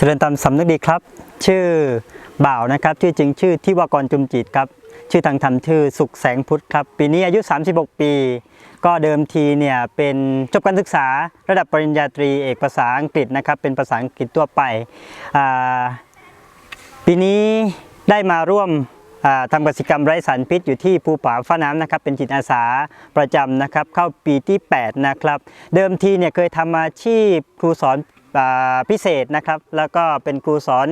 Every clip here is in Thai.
เจริญตามสำนึกดีครับ ชื่อบ่าวนะครับชื่อจริงชื่อทิวากรจุมจิตครับ ชื่อทางธรรมชื่อสุขแสงพุทธครับ ปีนี้อายุ 36 ปี ก็เดิมทีเนี่ยเป็นจบการศึกษาระดับปริญญาตรีเอกภาษาอังกฤษนะครับ เป็นภาษาอังกฤษทั่วไปปีนี้ได้มาร่วมทำกิจกรรมไร้สารพิษอยู่ที่ภูป่าฟ้าน้ำนะครับเป็นจิตอาสาประจำนะครับเข้าปีที่ 8 นะครับ เดิมทีเนี่ยเคยทำอาชีพครูสอน พิเศษนะครับ แล้วก็เป็นครูสอน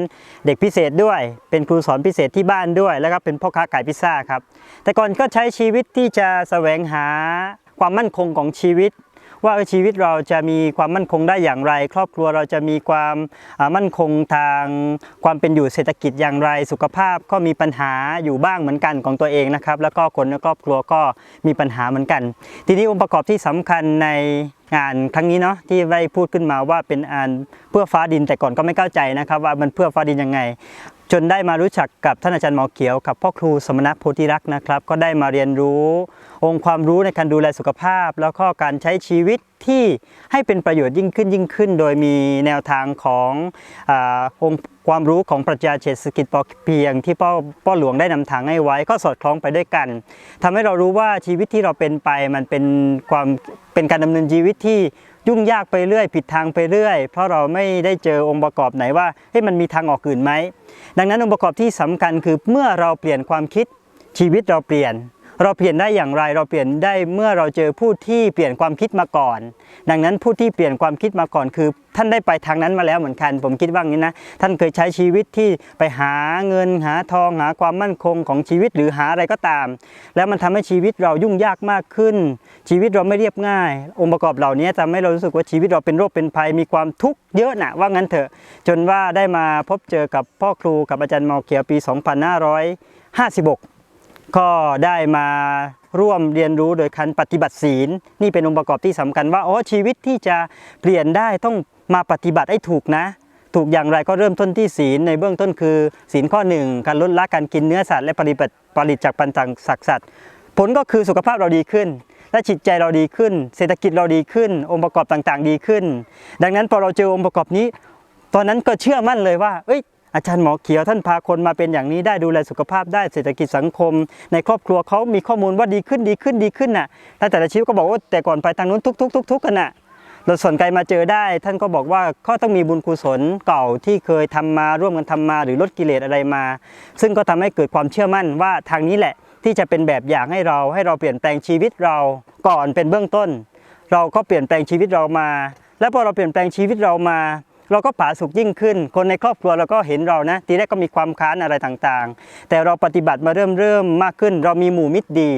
เด็กพิเศษด้วย เป็นครูสอนพิเศษที่บ้านด้วย แล้วก็เป็นพ่อค้าขายพิซซ่าครับ แต่ก่อนก็ใช้ชีวิตที่จะแสวงหาความมั่นคงของชีวิต ว่าชีวิตเราจะมีความมั่นคงได้อย่างไร ครอบครัวเราจะมีความมั่นคงทางความเป็นอยู่เศรษฐกิจอย่างไร สุขภาพก็มีปัญหาอยู่บ้างเหมือนกันของตัวเองนะครับ แล้วก็คนในครอบครัวก็มีปัญหาเหมือนกัน ทีนี้องค์ประกอบที่สำคัญในงานครั้งนี้เนาะที่ได้พูดขึ้นมาว่าเป็นอันเพื่อฟ้าดินแต่ก่อนก็ไม่เข้าใจนะครับ ว่ามันเพื่อฟ้าดินยังไง จนได้มารู้จักกับท่านอาจารย์หมอเขียวกับพ่อครูสมณะโพธิรักษ์นะครับ ก็ได้มาเรียนรู้ องค์ความรู้ในการดูแลสุขภาพ แล้วก็การใช้ชีวิตที่ให้เป็นประโยชน์ยิ่งขึ้นยิ่งขึ้น โดยมีแนวทางของอองค์ความรู้ของปรัชญาเศรษฐกิจพอเพียง ที่พ่อพ่อหลวงได้นำทางให้ไว้ ก็สอดคล้องไปด้วยกันทำให้เรารู้ว่าชีวิตที่เราเป็นไปมันเป็นความเป็นการดำเนินชีวิตที่ ยุ่งยากไปเรื่อย ผิดทางไปเรื่อย เพราะเราไม่ได้เจอองค์ประกอบไหนว่าเฮ้ยมันมีทางออกอื่นไหมดังนั้นองค์ประกอบที่สำคัญคือเมื่อเราเปลี่ยนความคิดชีวิตเราเปลี่ยน เราเปลี่ยนได้อย่างไรเราเปลี่ยนได้เมื่อเราเจอผู้ที่เปลี่ยนความคิดมาก่อน ดังนั้นผู้ที่เปลี่ยนความคิดมาก่อนคือ ท่านได้ไปทางนั้นมาแล้วเหมือนกัน ผมคิดว่างี้นะท่านเคยใช้ชีวิตที่ไปหาเงินหาทองหาความมั่นคงของชีวิตหรือหาอะไรก็ตาม แล้วมันทำให้ชีวิตเรายุ่งยากมากขึ้น ชีวิตเราไม่เรียบง่าย องค์ประกอบเหล่านี้ทำให้เรารู้สึกว่าชีวิตเราเป็นโรคเป็นภัยมีความทุกข์เยอะนะว่างั้นเถอะ จนว่าได้มาพบเจอกับพ่อครูกับอาจารย์หมอเขียวปี 2556 ก็ได้มาร่วมเรียนรู้โดยการปฏิบัติศีล นี่เป็นองค์ประกอบที่สำคัญว่าอ๋อชีวิตที่จะเปลี่ยนได้ต้องมาปฏิบัติให้ถูกนะ ถูกอย่างไรก็เริ่มต้นที่ศีลในเบื้องต้นคือ ศีลข้อหนึ่งการลดละการกินเนื้อสัตว์และปฏิบัติผลิตจากปันต่างสักสัตว์ผลก็คือสุขภาพเราดีขึ้นและจิตใจเราดีขึ้น เศรษฐกิจเราดีขึ้น องค์ประกอบต่างๆ ดีขึ้น ดังนั้นพอเราเจอองค์ประกอบนี้ ตอนนั้นก็เชื่อมั่นเลยว่า เอ้ย อาจารย์หมอเขียวท่านพาคนมาเป็นอย่างนี้ได้ดูแลสุขภาพได้เศรษฐกิจสังคม ในครอบครัวเขามีข้อมูลว่าดีขึ้นดีขึ้นดีขึ้นน่ะแต่แต่ละชีวิตก็บอกว่าแต่ก่อนไปทางนู้นทุกทุกทุกทุกกันน่ะเราสนใจมาเจอได้ ท่านก็บอกว่าก็ต้องมีบุญกุศลเก่าที่เคยทำมาร่วมกันทำมา หรือลดกิเลสอะไรมา ซึ่งก็ทำให้เกิดความเชื่อมั่นว่าทางนี้แหละที่จะเป็นแบบอย่างให้เราให้เราเปลี่ยนแปลงชีวิตเราก่อนเป็นเบื้องต้น เราก็เปลี่ยนแปลงชีวิตเรามา แล้วพอเราเปลี่ยนแปลงชีวิตเรามา เราก็ผาสุกยิ่งขึ้น คนในครอบครัวเราก็เห็นเรานะ ทีแรกก็มีความค้านอะไรต่างๆ แต่เราปฏิบัติมาเริ่มเริ่มมากขึ้น เรามีหมู่มิตรดี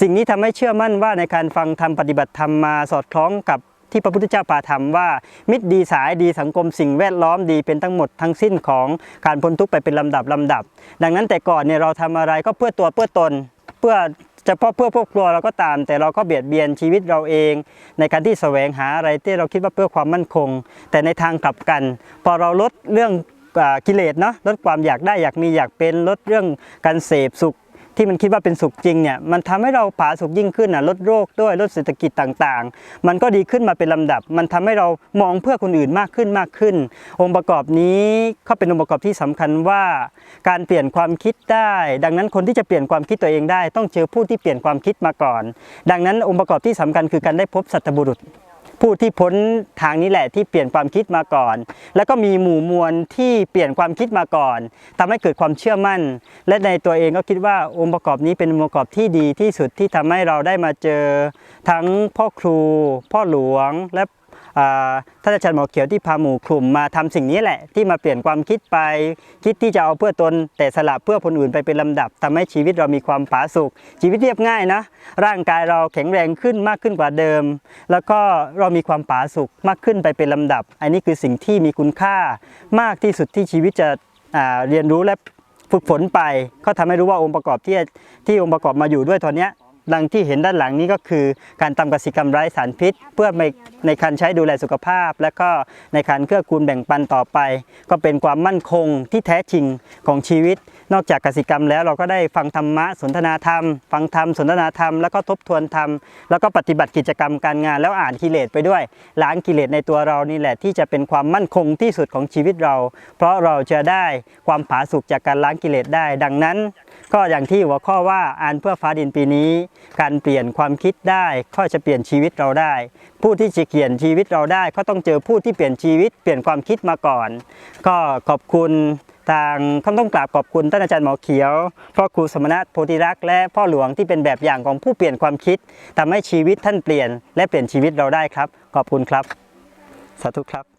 สิ่งนี้ทำให้เชื่อมั่นว่าในการฟังธรรมปฏิบัติธรรมมาสอดคล้องกับที่พระพุทธเจ้าปาธรรมว่ามิตรดีสายดีสังคมสิ่งแวดล้อมดีเป็นทั้งหมดทั้งสิ้นของการพ้นทุกข์ไปเป็นลำดับลำดับ ดังนั้นแต่ก่อนเนี่ยเราทำอะไรก็เพื่อตัวเพื่อตน เพื่อ เฉพาะเพื่อครอบครัวเราก็ตาม แต่เราก็เบียดเบียนชีวิตเราเอง ในการที่แสวงหาอะไรที่เราคิดว่าเพื่อความมั่นคง แต่ในทางกลับกัน พอเราลดเรื่องกิเลสเนาะลดความอยากได้อยากมีอยากเป็นลดเรื่องการเสพสุข ที่มันคิดว่าเป็นสุขจริงเนี่ยมันทำให้เราผาสุขยิ่งขึ้นอะลดโรคด้วยลดเศรษฐกิจต่างๆ มันก็ดีขึ้นมาเป็นลำดับ มันทำให้เรามองเพื่อคนอื่นมากขึ้นมากขึ้น องค์ประกอบนี้ก็เป็นองค์ประกอบที่สำคัญว่า การเปลี่ยนความคิดได้ ดังนั้นคนที่จะเปลี่ยนความคิดตัวเองได้ ต้องเจอผู้ที่เปลี่ยนความคิดมาก่อน ดังนั้นองค์ประกอบที่สำคัญคือการได้พบสัตบุรุษ ผู้ที่พ้นทางนี้แหละที่เปลี่ยนความคิดมาก่อน แล้วก็มีหมู่มวลที่เปลี่ยนความคิดมาก่อนทำให้เกิดความเชื่อมั่น และในตัวเองก็คิดว่าองค์ประกอบนี้เป็นองค์ประกอบที่ดีที่สุดที่ทำให้เราได้มาเจอ ทั้งพ่อครู พ่อหลวงและ ท่านอาจารย์หมอเขียวที่พาหมู่กลุ่มมาทำสิ่งนี้แหละ ที่มาเปลี่ยนความคิดไป คิดที่จะเอาเพื่อตน แต่สละเพื่อคนอื่นไปเป็นลำดับทำให้ชีวิตเรามีความผาสุกชีวิตเรียบง่ายนะ ร่างกายเราแข็งแรงขึ้นมากขึ้นกว่าเดิม แล้วก็เรามีความผาสุกมากขึ้นไปเป็นลำดับ อันนี้คือสิ่งที่มีคุณค่ามากที่สุดที่ชีวิตจะเรียนรู้และฝึกฝนไป ก็ทำให้รู้ว่าองค์ประกอบที่ที่องค์ประกอบมาอยู่ด้วยตอนเนี้ย ดังที่เห็นด้านหลังนี้ก็คือการทำกสิกรรมไร้สารพิษ เพื่อในในการใช้ดูแลสุขภาพ และก็ในการเกื้อกูลแบ่งปันต่อไป ก็เป็นความมั่นคงที่แท้จริงของชีวิต นอกจากกสิกรรมแล้วเราก็ได้ฟังธรรมะสนทนาธรรม ฟังธรรมสนทนาธรรมแล้วก็ทบทวนธรรม แล้วก็ปฏิบัติกิจกรรมการงาน แล้วอ่านกิเลสไปด้วยล้างกิเลสในตัวเรานี่แหละที่จะเป็นความมั่นคงที่สุดของชีวิตเรา เพราะเราจะได้ความผาสุกจากการล้างกิเลสได้ ดังนั้น ก็อย่างที่หัวข้อว่าอ่านเพื่อฟ้าดินปีนี้ การเปลี่ยนความคิดได้ก็จะเปลี่ยนชีวิตเราได้ ผู้ที่จะเปลี่ยนชีวิตเราได้ ก็ต้องเจอผู้ที่เปลี่ยนชีวิต เปลี่ยนความคิดมาก่อน ก็ขอบคุณทางข้าต้องกราบขอบคุณท่านอาจารย์หมอเขียวพ่อครูสมณะโพธิรักษ์และพ่อหลวงที่เป็นแบบอย่างของผู้เปลี่ยนความคิดทำให้ชีวิตท่านเปลี่ยน และเปลี่ยนชีวิตเราได้ครับ ขอบคุณครับ สาธุครับ